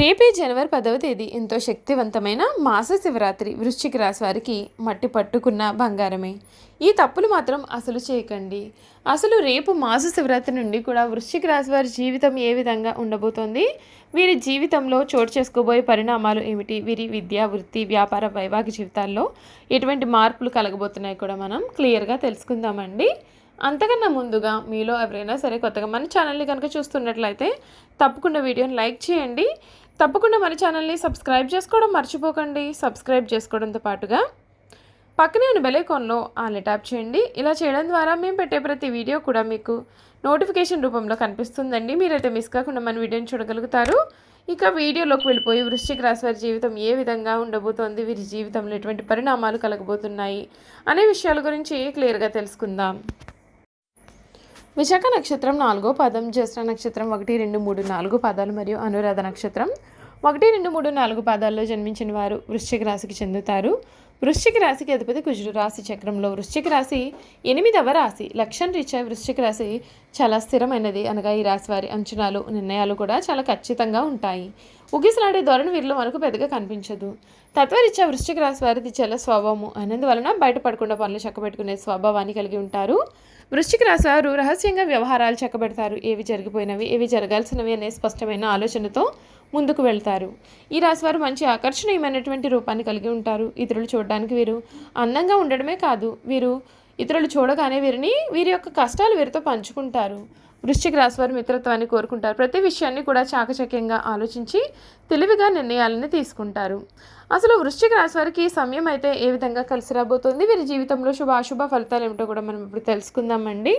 రేపే జనవరి పదవ తేదీ. ఎంతో శక్తివంతమైన మాస శివరాత్రి వృశ్చిక రాశి వారికి మట్టి పట్టుకున్న బంగారమే. ఈ తప్పులు మాత్రం అసలు చేయకండి. అసలు రేపు మాస శివరాత్రి నుండి కూడా వృశ్చిక రాశి వారి జీవితం ఏ విధంగా ఉండబోతోంది? వీరి జీవితంలో చోటు చేసుకోబోయే పరిణామాలు ఏమిటి? వీరి విద్య వృత్తి వ్యాపార వైవాహిక జీవితాల్లో ఎటువంటి మార్పులు కలగబోతున్నాయి కూడా మనం క్లియర్గా తెలుసుకుందామండి. అంతకన్నా ముందుగా మీలో ఎవరైనా సరే కొత్తగా మన ఛానల్ని కనుక చూస్తున్నట్లయితే తప్పకుండా వీడియోని లైక్ చేయండి. తప్పకుండా మన ఛానల్ని సబ్స్క్రైబ్ చేసుకోవడం మర్చిపోకండి. సబ్స్క్రైబ్ చేసుకోవడంతో పాటుగా పక్కనే ఉన్న బెలైకాన్లో ఆన్లీ ట్యాప్ చేయండి. ఇలా చేయడం ద్వారా మేము పెట్టే ప్రతి వీడియో కూడా మీకు నోటిఫికేషన్ రూపంలో కనిపిస్తుందండి. మీరైతే మిస్ కాకుండా మన వీడియోని చూడగలుగుతారు. ఇక వీడియోలోకి వెళ్ళిపోయి వృశ్చిక రాశి వారి జీవితం ఏ విధంగా ఉండబోతోంది? వీరి జీవితంలో ఎటువంటి పరిణామాలు కలగబోతున్నాయి? అనే విషయాల గురించి క్లియర్గా తెలుసుకుందాం. విశాఖ నక్షత్రం నాలుగో పదం జ్యేష్ఠ నక్షత్రం ఒకటి రెండు మూడు నాలుగు పదాలు మరియు అనురాధ నక్షత్రం ఒకటి రెండు మూడు నాలుగు పాదాల్లో జన్మించిన వారు వృశ్చిక రాశికి చెందుతారు. వృశ్చిక రాశికి అధిపతి కుజుడు రాశి చక్రంలో. వృశ్చిక రాశి ఎనిమిదవ రాశి. లక్షణ రీత్యా వృశ్చిక రాశి చాలా స్థిరమైనది. అనగా ఈ రాశి వారి అంచనాలు నిర్ణయాలు కూడా చాలా ఖచ్చితంగా ఉంటాయి. ఉగిసలాడే ధోరణి వీరిలో మనకు పెద్దగా కనిపించదు. తత్వరీత్యా వృశ్చిక రాశి వారిది చాలా స్వభావము. అయినందువలన బయటపడకుండా పనులు చక్కబెట్టుకునే స్వభావాన్ని కలిగి ఉంటారు. వృశ్చిక రాశి వారు రహస్యంగా వ్యవహారాలు చక్కబెడతారు. ఏవి జరిగిపోయినవి ఏవి జరగాల్సినవి అనే స్పష్టమైన ఆలోచనతో ముందుకు వెళ్తారు. ఈ రాశివారు మంచి ఆకర్షణీయమైనటువంటి రూపాన్ని కలిగి ఉంటారు. ఇతరులు చూడడానికి వీరు అందంగా ఉండడమే కాదు వీరు ఇతరులు చూడగానే వీరిని వీరి యొక్క కష్టాలు వీరితో పంచుకుంటారు. వృశ్చిక రాశి వారు మిత్రత్వాన్ని కోరుకుంటారు. ప్రతి విషయాన్ని కూడా చాకచక్యంగా ఆలోచించి తెలివిగా నిర్ణయాలను తీసుకుంటారు. అసలు వృశ్చిక రాశి వారికి సమయం అయితే ఏ విధంగా కలిసి రాబోతుంది? వీరి జీవితంలో శుభ అశుభ ఫలితాలు ఏమిటో కూడా మనం ఇప్పుడు తెలుసుకుందామండి.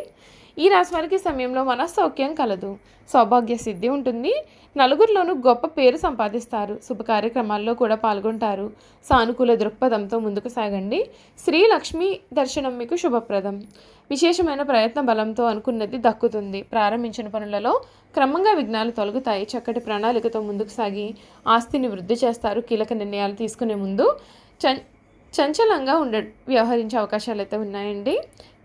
ఈ రాశి వారికి సమయంలో మనస్సౌక్యం కలదు. సౌభాగ్య సిద్ధి ఉంటుంది. నలుగురిలోనూ గొప్ప పేరు సంపాదిస్తారు. శుభ కార్యక్రమాల్లో కూడా పాల్గొంటారు. సానుకూల దృక్పథంతో ముందుకు సాగండి. శ్రీ లక్ష్మి దర్శనం మీకు శుభప్రదం. విశేషమైన ప్రయత్న బలంతో అనుకున్నది దక్కుతుంది. ప్రారంభించిన పనులలో క్రమంగా విఘ్నాలు తొలగుతాయి. చక్కటి ప్రణాళికతో ముందుకు సాగి ఆస్తిని వృద్ధి చేస్తారు. కీలక నిర్ణయాలు తీసుకునే ముందు చం చంచలంగా ఉండ వ్యవహరించే అవకాశాలు అయితే ఉన్నాయండి.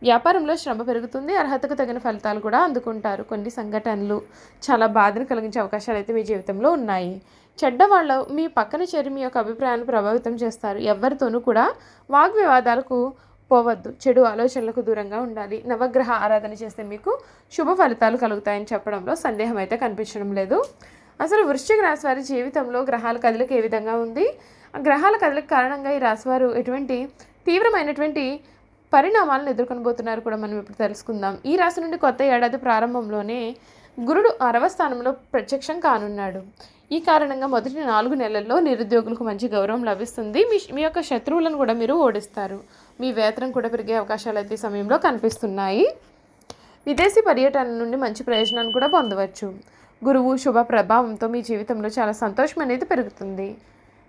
వ్యాపారంలో శ్రమ పెరుగుతుంది అర్హతకు తగిన ఫలితాలు కూడా అందుకుంటారు. కొన్ని సంఘటనలు చాలా బాధను కలిగించే అవకాశాలు అయితే మీ జీవితంలో ఉన్నాయి. చెడ్డవాళ్ళు మీ పక్కన చేరి మీ యొక్క అభిప్రాయాన్ని ప్రభావితం చేస్తారు. ఎవరితోనూ కూడా వాగ్వివాదాలకు పోవద్దు. చెడు ఆలోచనలకు దూరంగా ఉండాలి. నవగ్రహ ఆరాధన చేస్తే మీకు శుభ ఫలితాలు కలుగుతాయని చెప్పడంలో సందేహం అయితే కనిపించడం లేదు. అసలు వృశ్చిక రాశి వారి జీవితంలో గ్రహాల కదలిక ఏ విధంగా ఉంది? ఆ గ్రహాల కదలిక కారణంగా ఈ రాశివారు ఎటువంటి తీవ్రమైనటువంటి పరిణామాలను ఎదుర్కొనబోతున్నారు కూడా మనం ఇప్పుడు తెలుసుకుందాం. ఈ రాశి నుండి కొత్త ఏడాది ప్రారంభంలోనే గురుడు అరవ స్థానంలో ప్రత్యక్షం కానున్నాడు. ఈ కారణంగా మొదటి నాలుగు నెలల్లో నిరుద్యోగులకు మంచి గౌరవం లభిస్తుంది. మీ మీ యొక్క శత్రువులను కూడా మీరు ఓడిస్తారు. మీ వేతనం కూడా పెరిగే అవకాశాలు అయితే సమయంలో కనిపిస్తున్నాయి. విదేశీ పర్యటన నుండి మంచి ప్రయోజనాన్ని కూడా పొందవచ్చు. గురువు శుభ ప్రభావంతో మీ జీవితంలో చాలా సంతోషం అనేది పెరుగుతుంది.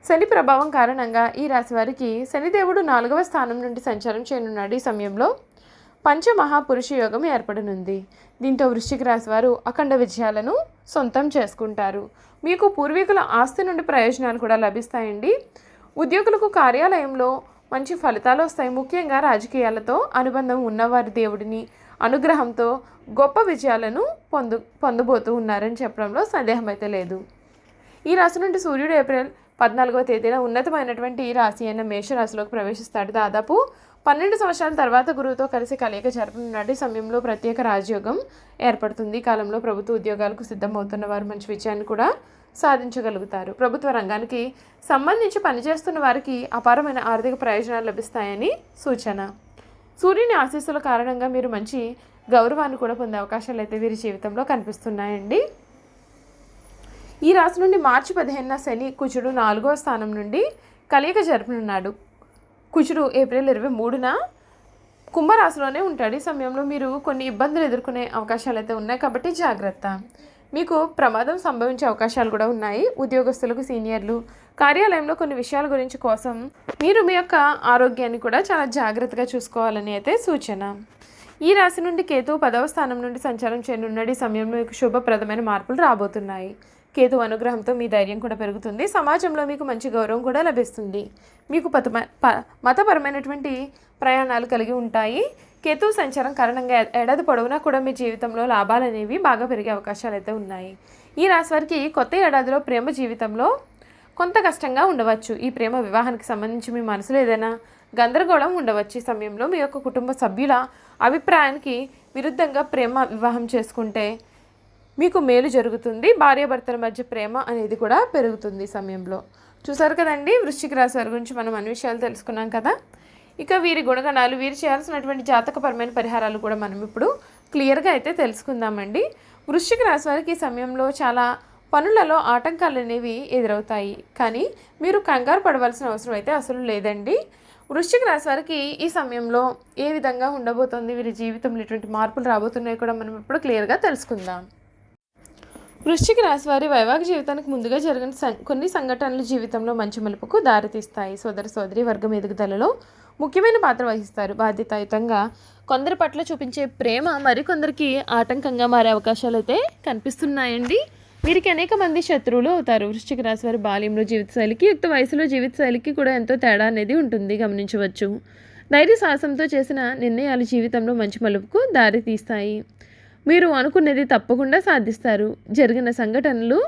శని ప్రభావం కారణంగా ఈ రాశి వారికి శనిదేవుడు నాలుగవ స్థానం నుండి సంచారం చేయనున్నాడు ఈ సమయంలో. పంచమహాపురుష యోగం ఏర్పడనుంది. దీంతో వృశ్చిక రాశి వారు అఖండ విజయాలను సొంతం చేసుకుంటారు. మీకు పూర్వీకుల ఆస్తి నుండి ప్రయోజనాలు కూడా లభిస్తాయండి. ఉద్యోగులకు కార్యాలయంలో మంచి ఫలితాలు వస్తాయి. ముఖ్యంగా రాజకీయాలతో అనుబంధం ఉన్నవారి దేవుడిని అనుగ్రహంతో గొప్ప విజయాలను పొందు పొందబోతూ ఉన్నారని చెప్పడంలో సందేహం అయితే లేదు. ఈ రాశి నుండి సూర్యుడు ఏప్రిల్ పద్నాలుగవ తేదీన ఉన్నతమైనటువంటి ఈ రాశి అయిన మేషరాశిలోకి ప్రవేశిస్తాడు. దాదాపు పన్నెండు సంవత్సరాల తర్వాత గురువుతో కలిసి కలయిక జరపనున్నాడు సమయంలో ప్రత్యేక రాజయోగం ఏర్పడుతుంది. ఈ కాలంలో ప్రభుత్వ ఉద్యోగాలకు సిద్ధమవుతున్న వారు మంచి విజయాన్ని కూడా సాధించగలుగుతారు. ప్రభుత్వ రంగానికి సంబంధించి పనిచేస్తున్న వారికి అపారమైన ఆర్థిక ప్రయోజనాలు లభిస్తాయని సూచన. సూర్యుని ఆశీస్సుల కారణంగా మీరు మంచి గౌరవాన్ని కూడా పొందే అవకాశాలు అయితే వీరి జీవితంలో కనిపిస్తున్నాయండి. ఈ రాశి నుండి మార్చి పదిహేనున శని కుజుడు నాలుగో స్థానం నుండి కలియక జరపనున్నాడు. కుజుడు ఏప్రిల్ ఇరవై మూడున కుంభరాశిలోనే ఉంటాడు. ఈ సమయంలో మీరు కొన్ని ఇబ్బందులు ఎదుర్కొనే అవకాశాలు అయితే ఉన్నాయి కాబట్టి జాగ్రత్త. మీకు ప్రమాదం సంభవించే అవకాశాలు కూడా ఉన్నాయి. ఉద్యోగస్తులకు సీనియర్లు కార్యాలయంలో కొన్ని విషయాల గురించి కోసం మీరు మీ యొక్క ఆరోగ్యాన్ని కూడా చాలా జాగ్రత్తగా చూసుకోవాలని అయితే సూచన. ఈ రాశి నుండి కేతు పదవ స్థానం నుండి సంచారం చేయనున్నాడు. ఈ సమయంలో మీకు శుభప్రదమైన మార్పులు రాబోతున్నాయి. కేతు అనుగ్రహంతో మీ ధైర్యం కూడా పెరుగుతుంది. సమాజంలో మీకు మంచి గౌరవం కూడా లభిస్తుంది. మీకు పతమ ప- మతపరమైనటువంటి ప్రయాణాలు కలిగి ఉంటాయి. కేతు సంచారం కారణంగా ఏడాది పొడవునా కూడా మీ జీవితంలో లాభాలు అనేవి బాగా పెరిగే అవకాశాలు అయితే ఉన్నాయి. ఈ రాశి వారికి కొత్త ఏడాదిలో ప్రేమ జీవితంలో కొంత కష్టంగా ఉండవచ్చు. ఈ ప్రేమ వివాహానికి సంబంధించి మీ మనసులో ఏదైనా గందరగోళం ఉండవచ్చు. ఈ సమయంలో మీ యొక్క కుటుంబ సభ్యుల అభిప్రాయానికి విరుద్ధంగా ప్రేమ వివాహం చేసుకుంటే మీకు మేలు జరుగుతుంది భార్యాభర్తల మధ్య ప్రేమ అనేది కూడా పెరుగుతుంది ఈ సమయంలో. చూసారు కదండి వృశ్చిక రాశి వారి గురించి మనం అన్ని విషయాలు తెలుసుకున్నాం కదా? ఇక వీరి గుణగణాలు వీరు చేయాల్సినటువంటి జాతకపరమైన పరిహారాలు కూడా మనం ఇప్పుడు క్లియర్గా అయితే తెలుసుకుందామండి. వృశ్చిక రాశి వారికి ఈ సమయంలో చాలా పనులలో ఆటంకాలు అనేవి ఎదురవుతాయి. కానీ మీరు కంగారు పడవలసిన అవసరం అయితే అసలు లేదండి. వృశ్చిక రాశి వారికి ఈ సమయంలో ఏ విధంగా ఉండబోతోంది వీరి జీవితంలో ఎటువంటి మార్పులు రాబోతున్నాయి కూడా మనం ఇప్పుడు క్లియర్గా తెలుసుకుందాం. వృశ్చిక రాశి వారి వైవాహిక జీవితానికి ముందుగా జరిగిన సం- కొన్ని సంఘటనలు జీవితంలో మంచి మలుపుకు దారితీస్తాయి. సోదర సోదరి వర్గం ఎదుగుదలలో ముఖ్యమైన పాత్ర వహిస్తారు. బాధ్యతాయుతంగా కొందరి పట్ల చూపించే ప్రేమ మరికొందరికి ఆటంకంగా మారే అవకాశాలు అయితే కనిపిస్తున్నాయండి. వీరికి అనేక మంది శత్రువులు అవుతారు. వృశ్చిక రాశి వారి బాల్యంలో జీవితశైలికి యుక్త వయసులో జీవితశైలికి కూడా ఎంతో తేడా అనేది ఉంటుంది. గమనించవచ్చు. ధైర్య సాహసంతో చేసిన నిర్ణయాలు జీవితంలో మంచి మలుపుకు దారి తీస్తాయి మీరు అనుకున్నది తప్పకుండా సాధిస్తారు. జరిగిన సంఘటనలు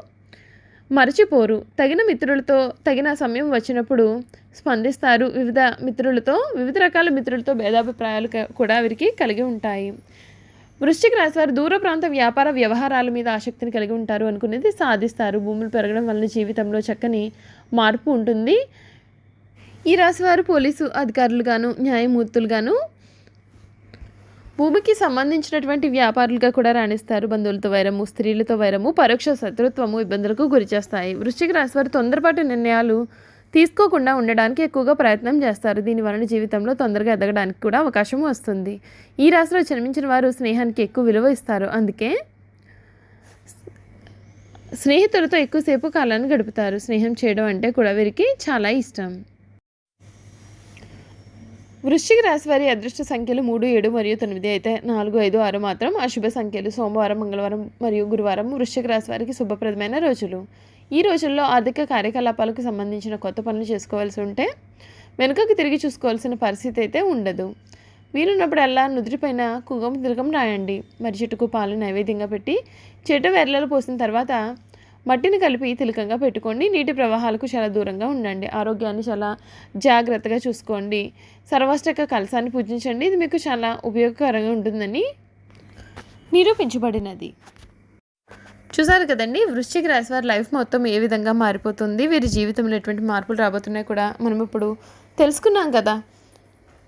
మరచిపోరు. తగిన మిత్రులతో తగిన సమయం వచ్చినప్పుడు స్పందిస్తారు. వివిధ మిత్రులతో వివిధ రకాల మిత్రులతో భేదాభిప్రాయాలు కూడా వీరికి కలిగి ఉంటాయి. వృశ్చిక రాశి వారు దూర ప్రాంత వ్యాపార వ్యవహారాల మీద ఆసక్తిని కలిగి ఉంటారు అనుకునేది సాధిస్తారు. భూములు పెరగడం వలన జీవితంలో చక్కని మార్పు ఉంటుంది. ఈ రాశి వారు పోలీసు అధికారులుగాను న్యాయమూర్తులుగాను భూమికి సంబంధించినటువంటి వ్యాపారులుగా కూడా రాణిస్తారు. బంధువులతో వైరము స్త్రీలతో వైరము పరోక్ష శత్రుత్వము ఇబ్బందులకు గురిచేస్తాయి వృశ్చిక రాశి వారు తొందరపాటు నిర్ణయాలు తీసుకోకుండా ఉండడానికి ఎక్కువగా ప్రయత్నం చేస్తారు. దీని వలన జీవితంలో తొందరగా ఎదగడానికి కూడా అవకాశం వస్తుంది. ఈ రాశిలో జన్మించిన వారు స్నేహానికి ఎక్కువ విలువ ఇస్తారు. అందుకే స్నేహితులతో ఎక్కువసేపు కాలాన్ని గడుపుతారు. స్నేహం చేయడం అంటే కూడా వీరికి చాలా ఇష్టం. వృశ్చిక రాశి వారి అదృష్ట సంఖ్యలు మూడు ఏడు మరియు తొమ్మిది. అయితే నాలుగు ఐదు ఆరు మాత్రం అశుభ సంఖ్యలు. సోమవారం మంగళవారం మరియు గురువారం వృశ్చిక రాశి వారికి శుభప్రదమైన రోజులు. ఈ రోజుల్లో ఆర్థిక కార్యకలాపాలకు సంబంధించిన కొత్త పనులు చేసుకోవాల్సి ఉంటే వెనుకకు తిరిగి చూసుకోవాల్సిన పరిస్థితి అయితే ఉండదు. వీలున్నప్పుడల్లా నుదుటిపైన కుంకుమ తిరగం రాయండి. మరి చెట్టుకు పాలు నైవేద్యంగా పెట్టి చెట్టు వెర్రలు పోసిన తర్వాత మట్టిని కలిపి తిలకంగా పెట్టుకోండి. నీటి ప్రవాహాలకు చాలా దూరంగా ఉండండి. ఆరోగ్యాన్ని చాలా జాగ్రత్తగా చూసుకోండి. సర్వాష్టక కలసాన్ని పూజించండి. ఇది మీకు చాలా ఉపయోగకరంగా ఉంటుందని నిరూపించబడినది. చూసారు కదండి? వృశ్చిక రాశి వారి లైఫ్ మొత్తం ఏ విధంగా మారిపోతుంది? వీరి జీవితంలో ఎటువంటి మార్పులు రాబోతున్నాయి కూడా మనం ఇప్పుడు తెలుసుకున్నాం కదా.